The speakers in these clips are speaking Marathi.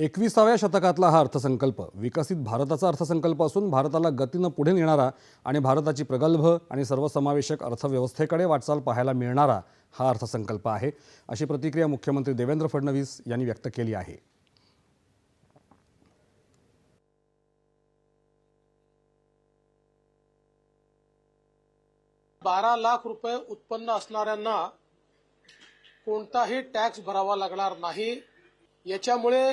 एकविसाव्या शतकातला हा अर्थसंकल्प. विकसित भारताचा अर्थसंकल्प असून भारताला गतीनं पुढे नेणारा आणि भारताची प्रगल्भ आणि सर्वसमावेशक अर्थव्यवस्थेकडे वाटचाल पाहायला मिळणारा हा अर्थसंकल्प आहे अशी प्रतिक्रिया मुख्यमंत्री देवेंद्र फडणवीस यांनी व्यक्त केली आहे. बारा लाख रुपये उत्पन्न असणाऱ्यांना कोणताही टॅक्स भरावा लागणार नाही. याच्यामुळे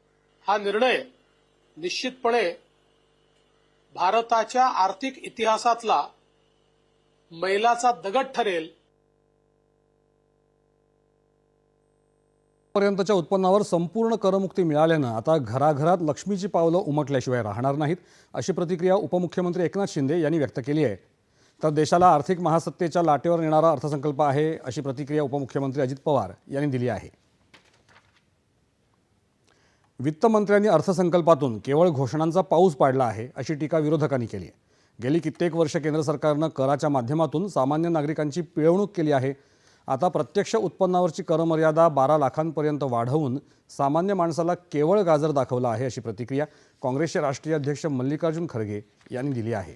हा निर्णय निश्चितपणे भारताच्या आर्थिक इतिहासातला मैलाचा दगड ठरेल. पर्यंतच्या उत्पन्नावर संपूर्ण करमुक्ती मिळाल्यानं आता घराघरात लक्ष्मीची पावलं उमटल्याशिवाय राहणार नाहीत अशी प्रतिक्रिया उपमुख्यमंत्री एकनाथ शिंदे यांनी व्यक्त केली आहे. तर देशाला आर्थिक महासत्तेच्या लाटेवर नेणारा अर्थसंकल्प आहे अशी प्रतिक्रिया उपमुख्यमंत्री अजित पवार यांनी दिली आहे. वित्तमंत्र्यांनी अर्थसंकल्पातून केवळ घोषणांचा पाऊस पाडला आहे अशी टीका विरोधकांनी केली आहे. गेली कित्येक वर्ष केंद्र सरकारनं कराच्या माध्यमातून सामान्य नागरिकांची पिळवणूक केली आहे. आता प्रत्यक्ष उत्पन्नावरची करमर्यादा बारा लाखांपर्यंत वाढवून सामान्य माणसाला केवळ गाजर दाखवला आहे अशी प्रतिक्रिया काँग्रेसचे राष्ट्रीय अध्यक्ष मल्लिकार्जुन खरगे यांनी दिली आहे.